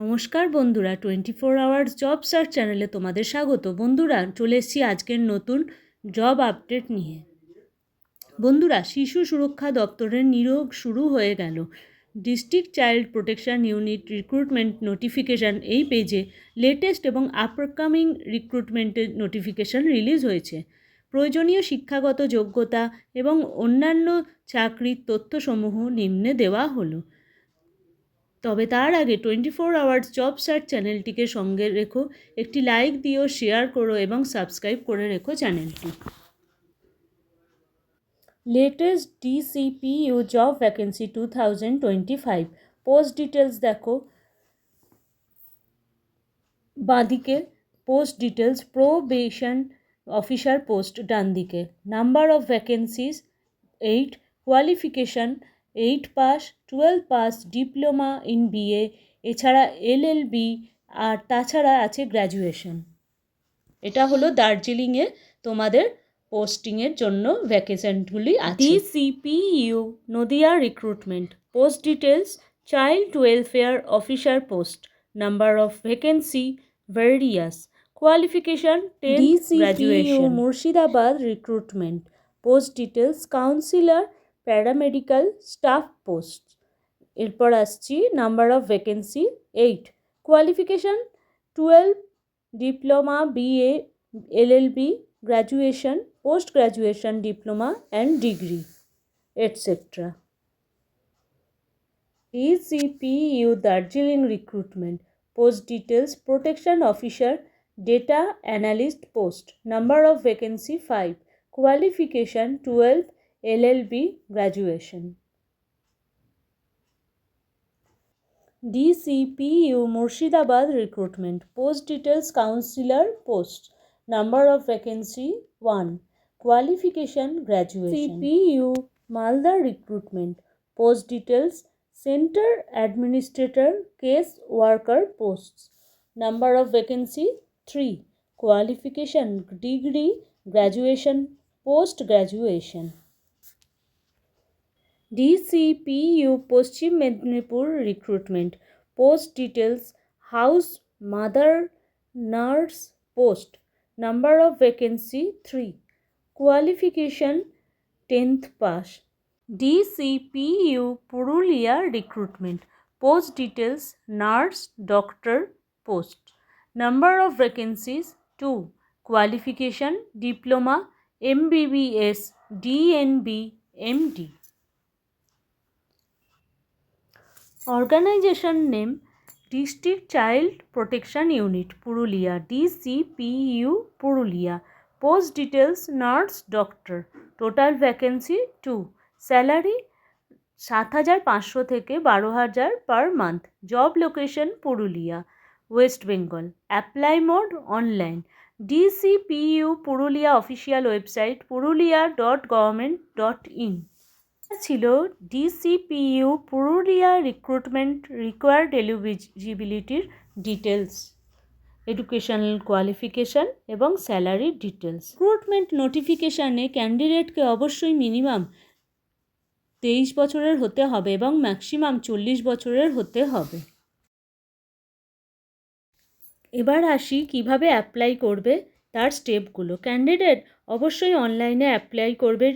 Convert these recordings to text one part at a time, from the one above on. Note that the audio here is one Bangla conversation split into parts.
নমস্কার বন্ধুরা twenty four hours job search চ্যানেলে তোমাদের স্বাগত। বন্ধুরা, চলে এসেছি আজকের নতুন জব আপডেট নিয়ে। বন্ধুরা, শিশু সুরক্ষা দপ্তরের নিয়োগ শুরু হয়ে গেল। District child protection unit recruitment notification এই পেজে লেটেস্ট এবং আপকামিং রিক্রুটমেন্টের নোটিফিকেশান রিলিজ হয়েছে। প্রয়োজনীয় শিক্ষাগত যোগ্যতা এবং অন্যান্য চাকরির তথ্যসমূহ নিম্নে দেওয়া হলো। তবে তার আগে twenty four hours job search চ্যানেলটিকে সঙ্গে রেখো, একটি লাইক দিও, শেয়ার করো এবং সাবস্ক্রাইব করে রেখো চ্যানেলটি। Latest DCPU job vacancy two thousand twenty five. Post details দেখো। বাঁদিকে post details probation officer post ডান দিকে number of vacancies, eight, qualification eight pass twelve pass diploma in BA এছাড়া এলএলবি আর তাছাড়া আছে গ্র্যাজুয়েশন। এটা হলো দার্জিলিংয়ে তোমাদের পোস্টিংয়ের জন্য ভ্যাকেশনগুলি আছে। DCPU Nadia recruitment. Post details child welfare officer post. Number of vacancy various. Qualification ten graduation. Murshidabad recruitment. Post details counsellor paramedical staff post এরপর আসছি number of vacancy eight qualification twelve diploma BA LLB graduation post graduation diploma and degree etcetera DCPU Darjeeling recruitment post details protection officer data analyst post number of vacancy five qualification twelve LLB graduation DCPU Murshidabad recruitment post details counsellor post number of vacancy one qualification graduation CPU Malda recruitment post details centre administrator case worker posts number of vacancy three qualification degree graduation post graduation DCPU Paschim Medinipur recruitment post details house mother nurse post number of vacancy three qualification tenth pass DCPU Purulia recruitment post details nurse doctor post number of vacancies two qualification diploma MBBS DNB MD organisation name district child protection unit, Purulia, DCPU, Purulia. Post details nurse, doctor. Total vacancy, two. Salary, সাত হাজার পাঁচশো থেকে বারো হাজার per month. Job location, Purulia, West Bengal. Apply mode, online. DCPU, Purulia official website, Purulia dot government dot in. ছিল ডিসিপিইউ পুরুলিয়া রিক্রুটমেন্ট রিকোয়ার্ড এলিজিবিলিটির ডিটেলস এডুকেশনাল কোয়ালিফিকেশান এবং স্যালারি ডিটেলস রিক্রুটমেন্ট নোটিফিকেশানে ক্যান্ডিডেটকে অবশ্যই মিনিমাম তেইশ বছরের হতে হবে এবং ম্যাক্সিমাম চল্লিশ বছরের হতে হবে। এবার আসি কীভাবে অ্যাপ্লাই করবে তার স্টেপগুলো ক্যান্ডিডেট অবশ্যই অনলাইনে অ্যাপ্লাই করবে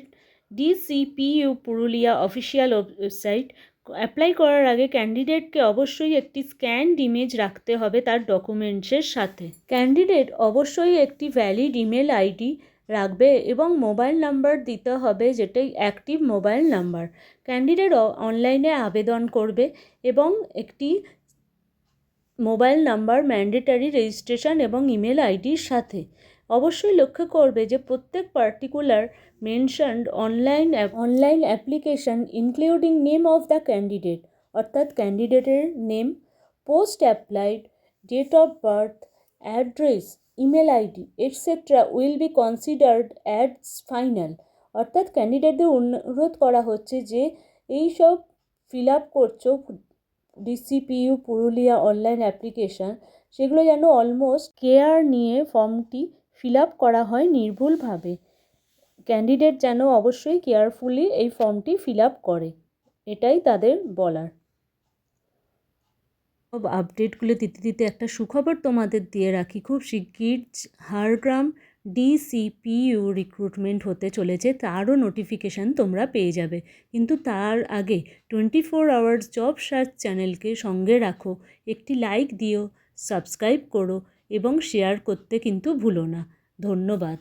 DCPU Purulia official website apply করার আগে ক্যান্ডিডেটকে অবশ্যই একটি স্ক্যান্ড ইমেজ রাখতে হবে তার ডকুমেন্টসের সাথে। ক্যান্ডিডেট অবশ্যই একটি ভ্যালিড ইমেল আইডি রাখবে এবং মোবাইল নাম্বার দিতে হবে যেটাই অ্যাক্টিভ মোবাইল নাম্বার ক্যান্ডিডেট অনলাইনে আবেদন করবে এবং একটি মোবাইল নাম্বার ম্যান্ডেটারি রেজিস্ট্রেশন এবং ইমেল আইডির সাথে। অবশ্যই লক্ষ্য করবে যে প্রত্যেক particular mentioned online online application including name of the candidate অর্থাৎ ক্যান্ডিডেটের name post applied date of birth address email ID etcetera will be considered as final অর্থাৎ ক্যান্ডিডেটদের অনুরোধ করা হচ্ছে যে এই সব ফিল আপ করছ ডিসিপিইউ পুরুলিয়া অনলাইন অ্যাপ্লিকেশান সেগুলো যেন অলমোস্ট কেয়ার নিয়ে ফর্মটি ফিল আপ করা হয় নির্ভুলভাবে। ক্যান্ডিডেট যেন অবশ্যই কেয়ারফুলি এই ফর্মটি ফিল আপ করে। এটাই তাদের বলার। সব আপডেটগুলো দিতে দিতে একটা সুখবর তোমাদের দিয়ে রাখি। খুব শিগগির হারগ্রাম ডিসিপিইউ রিক্রুটমেন্ট হতে চলেছে, তারও নোটিফিকেশান তোমরা পেয়ে যাবে। কিন্তু তার আগে twenty four hours job search চ্যানেলকে সঙ্গে রাখো। একটি লাইক দিও, সাবস্ক্রাইব করো এবং শেয়ার করতে কিন্তু ভুলো না। ধন্যবাদ।